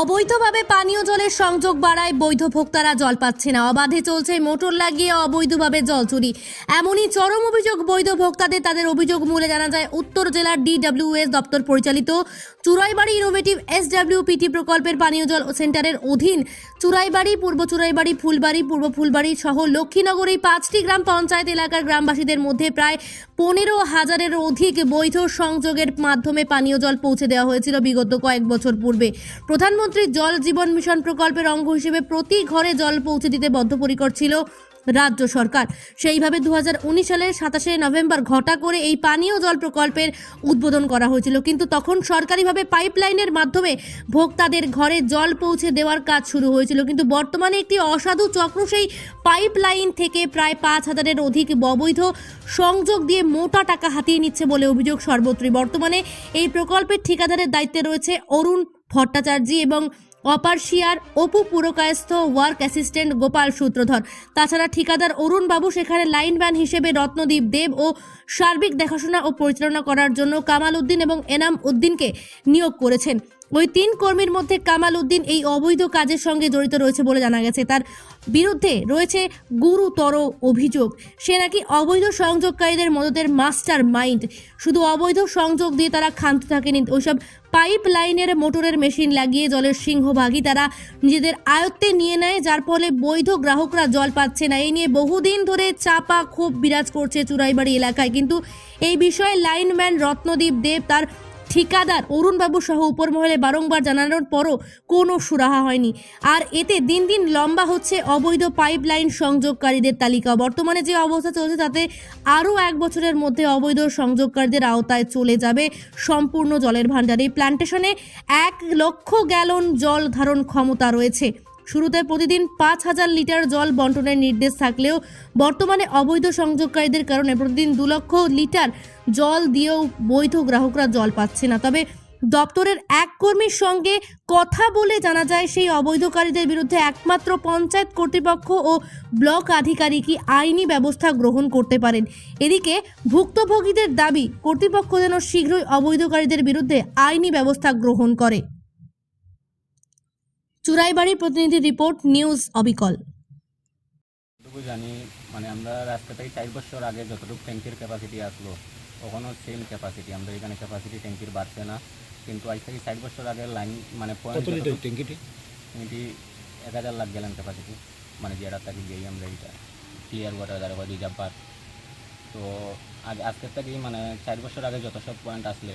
অবৈধভাবে পানীয় জলের সংযোগ বাড়ায় বৈধ ভোক্তারা জল পাচ্ছে না। অবাধে চলছে, মোটর লাগিয়ে অবৈধভাবে জল চুরি। এমনই চরম অভিযোগ বৈধ ভোক্তাদের। তাদের অভিযোগ মূলে জানা যায়, উত্তর জেলার ডিডব্লিউএস দপ্তর পরিচালিত চুরাইবাড়ি ইনোভেটিভ এসডব্লিউপিটি প্রকল্পের পানীয় জল সেন্টারের অধীন চুরাইবাড়ি, পূর্ব চুরাইবাড়ি, ফুলবাড়ি, পূর্ব ফুলবাড়ি সহ লক্ষ্মীনগর এই পাঁচটি গ্রাম পঞ্চায়েত এলাকার গ্রামবাসীদের মধ্যে প্রায় পনেরো হাজারের অধিক বৈধ সংযোগের মাধ্যমে পানীয় জল পৌঁছে দেওয়া হয়েছিল বিগত কয়েক বছর পূর্বে। প্রধানমন্ত্রী জল জীবন মিশন প্রকল্পের অঙ্গ হিসেবে প্রতি ঘরে জল পৌঁছে দিতে বদ্ধপরিকর ছিল রাজ্য সরকার। সেইভাবে দু হাজার উনিশ সালের সাতাশে নভেম্বর ঘটা করে এই পানীয় জল প্রকল্পের উদ্বোধন করা হয়েছিল। কিন্তু তখন সরকারিভাবে পাইপলাইনের মাধ্যমে ভোক্তাদের ঘরে জল পৌঁছে দেওয়ার কাজ শুরু হয়েছিল। কিন্তু বর্তমানে একটি অসাধু চক্র সেই পাইপলাইন থেকে প্রায় পাঁচ হাজারের অধিক অবৈধ সংযোগ দিয়ে মোটা টাকা হাতিয়ে নিচ্ছে বলে অভিযোগ সর্বত্রই। বর্তমানে এই প্রকল্পের ঠিকাদারের দায়িত্বে রয়েছে অরুণ ভট্টাচার্য এবং overseer Apu Purkayastha work assistant Gopal Sutradhar. তাছাড়া ঠিকাদার অরুণ বাবু সেখানে লাইনম্যান হিসেবে রত্নদীপ দেব ও সার্বিক দেখাশোনা ও পরিচালনা করার জন্য কামাল উদ্দিন এবং এনাম উদ্দিনকে নিয়োগ করেছেন। ওই তিন কর্মীর মধ্যে কামাল উদ্দিন এই অবৈধ কাজের সঙ্গে জড়িত রয়েছে বলে জানা গেছে। তার বিরুদ্ধে রয়েছে গুরুতর অভিযোগ। সে নাকি অবৈধ সংযোগকারীদের মদতের মাস্টার মাইন্ড শুধু অবৈধ সংযোগ দিয়ে তারা ক্ষান্ত থাকেনি। ওইসব পাইপ লাইনের মোটরের মেশিন লাগিয়ে জলের সিংহভাগই তারা নিজেদের আয়ত্তে নিয়ে নেয়, যার ফলে বৈধ গ্রাহকরা জল পাচ্ছে না। এই নিয়ে বহুদিন ধরে চাপা ক্ষোভ বিরাজ করছে চুরাইবাড়ি এলাকায়। কিন্তু এই বিষয়ে লাইনম্যান রত্নদীপ দেব তার ঠিকাদার অরুণবাবু সহ উপর মহলে বারংবার জানানোর পরও কোনো সুরাহা হয়নি। আর এতে দিন দিন লম্বা হচ্ছে অবৈধ পাইপলাইন সংযোগকারীদের তালিকা। বর্তমানে যে অবস্থা চলছে তাতে আরও এক বছরের মধ্যে অবৈধ সংযোগকারীদের আওতায় চলে যাবে সম্পূর্ণ জলের ভাণ্ডার। এই প্ল্যান্টেশনে এক লক্ষ গ্যালন জল ধারণ ক্ষমতা রয়েছে। শুরুতে প্রতিদিন পাঁচ হাজার লিটার জল বন্টনের নির্দেশ থাকলেও বর্তমানে অবৈধ সংযোগকারীদের কারণে প্রতিদিন দু লক্ষ লিটার জল দিয়েও বৈধ গ্রাহকরা জল পাচ্ছে না। তবে দপ্তরের এক কর্মীর সঙ্গে কথা বলে জানা যায়, সেই অবৈধকারীদের বিরুদ্ধে একমাত্র পঞ্চায়েত কর্তৃপক্ষ ও ব্লক আধিকারিকই আইনি ব্যবস্থা গ্রহণ করতে পারেন। এদিকে ভুক্তভোগীদের দাবি, কর্তৃপক্ষ যেন শীঘ্রই অবৈধকারীদের বিরুদ্ধে আইনি ব্যবস্থা গ্রহণ করে। চুরাইবাড়ির প্রতিনিধি রিপোর্ট নিউজ অবিকল। যতটুকু জানি মানে আমরা রাস্তা থেকে চার বছর আগে যতটুকু ট্যাঙ্কির ক্যাপাসিটি আসলো তখনও সেম ক্যাপাসিটি আমরা এখানে ক্যাপাসিটি ট্যাঙ্কির বাড়ছে না। কিন্তু আজ থেকে চার বছর আগে লাইন মানে কত ট্যাঙ্কিটি? এক হাজার লাখ গেলেন ক্যাপাসিটি মানে যেটা থেকে দিয়েই আমরা এটা ক্লিয়ার ওয়াটার দ্বারা বা রিজার্ভ পার। তো আগে আজকের থেকেই মানে চার বছর আগে যত সব পয়েন্ট আসলে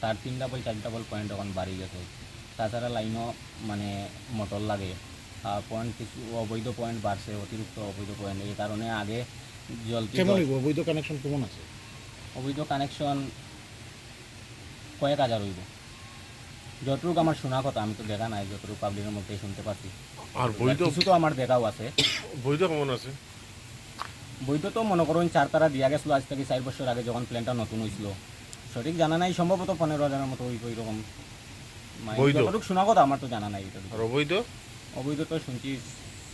তার তিন ডাবল চার ডাবল পয়েন্ট এখন বাড়িয়ে গেছে। তাছাড়া লাইনও মানে মোটর লাগে। আর পয়েন্ট কিছু অবৈধ পয়েন্ট বাড়ছে অতিরিক্ত অবৈধ পয়েন্ট এই কারণে আগে জল কেমন অবৈধ কানেকশন কেমন আছে? অবৈধ কানেকশন কয়েক হাজার হইব। যতটুকু আমার শোনা কথা আমি তো দেখা নাই যতটুকু পাবলিকের মধ্যে শুনতে পাচ্ছি। আর বৈধ কিছু তো আমার দেখাও আছে। বৈধ কেমন আছে? বৈধ তো মনে করুন চার তারা দিয়া গেছিল আজ থেকে চার বছর আগে যখন প্ল্যানটা নতুন হয়েছিল সঠিক জানা নাই সম্ভবত পনেরো হাজারের মতো ওই রকম মানে বৈধ? যতটুকু শোনা কথা আমার তো জানা নাই এটা আর অবৈধ? অবৈধ তো শুনছি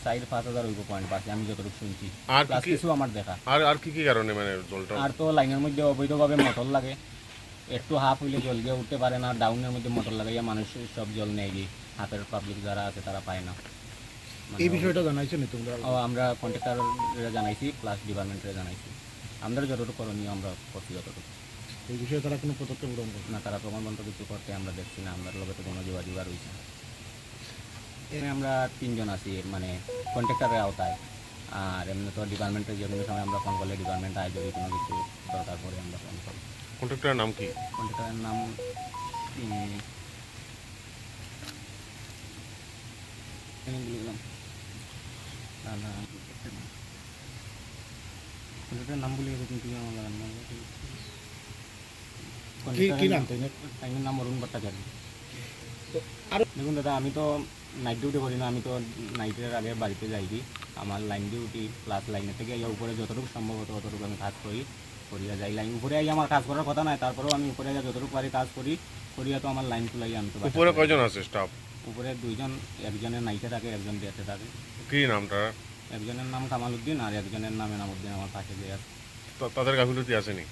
চার পাঁচ হাজার হইব পয়েন্ট পাচ্ছি আমি যতটুকু শুনছি। আর প্লাস কি কি কিছু আমার দেখা। আর আর কি কি কারণে মানে জলটা আর তো লাইনের মধ্যে অবৈধভাবে মোটর লাগে। একটু হাফ হইলে জল গিয়ে উঠতে পারে না ডাউনের মধ্যে মোটর লাগাইয়া মানুষ সব জল নেয় গিয়ে। হাতের পাবলিক যারা আছে তারা পায় না। মানে এই বিষয়টা জানাইছো নি তোমরা? ও আমরা কন্ট্রাক্টরে জানাইছি প্লাস ডিপার্টমেন্টে জানাইছি। আমরা যতটুকু করণীয় আমরা করছি যতটুকু। এই বিষয়ে তারা কোনো পদক্ষেপ গ্রহণ করছে না? তারা প্রমাণ বন্ধ কিছু করতে আমরা দেখছি না আমরা লগে তো কোনো যোগাযোগ আর হয়েছে এখানে আমরা তিনজন আছি মানে কন্ট্রাক্টরের আওতায়। আর এমনি তো ডিপার্টমেন্টে যে কোনো সময় আমরা ফোন করলে ডিপার্টমেন্ট আয় যদি কোনো কিছু দরকার পড়ে আমরা ফোন করি। কন্ট্রাক্টরের নাম কি? কন্ট্রাক্টরের নাম কন্ট্রাক্টরের নাম গেছে কিন্তু আমার লাগার নাম কি কি নাম তাই নাম অরুণ ভট্টাচার্য আরও দেখুন দাদা আমি তো নাইট ডিউটি করি না আমি তো নাইটের আগে বাড়িতে যাইছি আমার লাইন ডিউটি প্লাস লাইনের থেকে এই উপরে যতটুকু সম্ভব হতো ততটুকু আমি কাজ করি করিয়া যাই লাইন উপরে আই আমার কাজ করার কথা নয় তারপরেও আমি উপরে যা যতটুকু পারি কাজ করি করিয়া তো আমার লাইন তুলাই আমি তো উপরে যাই। কয়জন আছে স্টাফ উপরে দুইজন একজনের নাইটে থাকে একজন ডেটে থাকে কি নামটা একজনের নাম কামাল উদ্দিন আর একজনের নাম এনামুদ্দিন আমার পাশে যে তাদের গাফিলতি আসেনি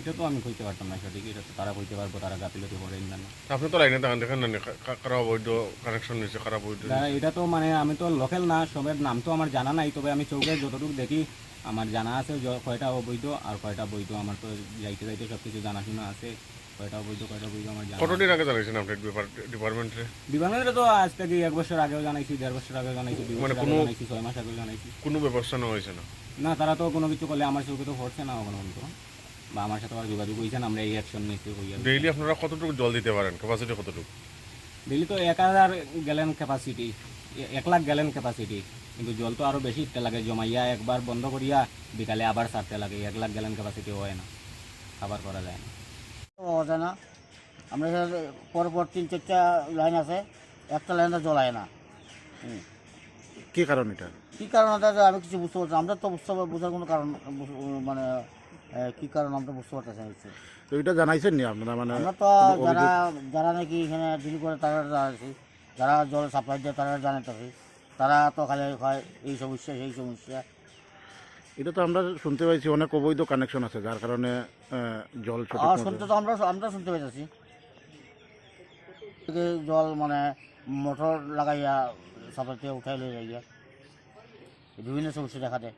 এটা তো আমি কইতে পারতাম না সঠিক এটা তো তারা কইতে পারব তারা গাফিলতি করেন না আপনি তো লাইনে দেখান দেখেন না নি, কারা অবৈধ কানেকশন নিয়েছে কারা বৈধ না, এটা তো মানে আমি তো লোকাল না সবের নাম তো আমার জানা নাই তবে আমি চৌকে যতটুকু দেখি আমার জানা আছে কয়টা অবৈধ আর কয়টা বৈধ আমার তো যাইতে যাইতে সব কিছু জানাশোনা আছে কয়টা অবৈধ কয়টা বৈধ আমার জানা কতদিন আগে জানাইছেন আপনি ডিপার্টমেন্টে বিমানের তো আজ থেকে এক বছর আগেও জানাইছি দেড় বছর আগেও জানাইছি দুই মানে বছর আগেও কোনো- জানাইছি ছয় মাস আগেও জানাইছি। কোনো ব্যবস্থা নেওয়া হয়েছে না? না তারা তো কোনো কিছু করলে আমার চৌকে তো পড়ছে না কোনো বা আমার সাথে আবার যোগাযোগ হয়েছেন আমরা এই অ্যাকশন নিচ্ছি হইয়া ডেইলি আপনারা কতটুকু জল দিতে পারেন? ক্যাপাসিটি কতটুকু? দিল্লি তো এক হাজার গ্যালেন ক্যাপাসিটি এক লাখ গ্যালেন ক্যাপাসিটি কিন্তু জল তো আরও বেশি ইটতে লাগে জমাইয়া একবার বন্ধ করিয়া বিকালে আবার ছাড়তে লাগে এক লাখ গ্যালেন ক্যাপাসিটি হয় না খাবার করা যায় না। পাওয়া যায় না আমরা এখানে পরপর তিন চারটা লাইন আছে একটা লাইনটা জ্বলায় না। কি কারণ এটা? কী কারণ এটা আমি কিছু বুঝতে পারছি আমরা তো বুঝতে পার- বোঝার কোনো কারণ মানে কী কারণ আমরা বুঝতে পারতেছি তো এটা জানাইছেন নি আপনারা মানে আমরা তো যারা যারা নাকি এখানে ডিল করে তারা জানাচ্ছি যারা জল সাপ্লাই দেয় তারা জানাতেছি তারা তো খালি হয় এই সমস্যা সেই সমস্যা। এটা তো আমরা শুনতে পাইছি অনেক অবৈধ কানেকশন আছে যার কারণে জল শুনতে তো আমরা আমরা শুনতে পাইতেছি। জল মানে মোটর লাগাইয়া সাপ্লাইতে উঠাই লই যাইয়া। বিভিন্ন সমস্যা দেখা দেয়।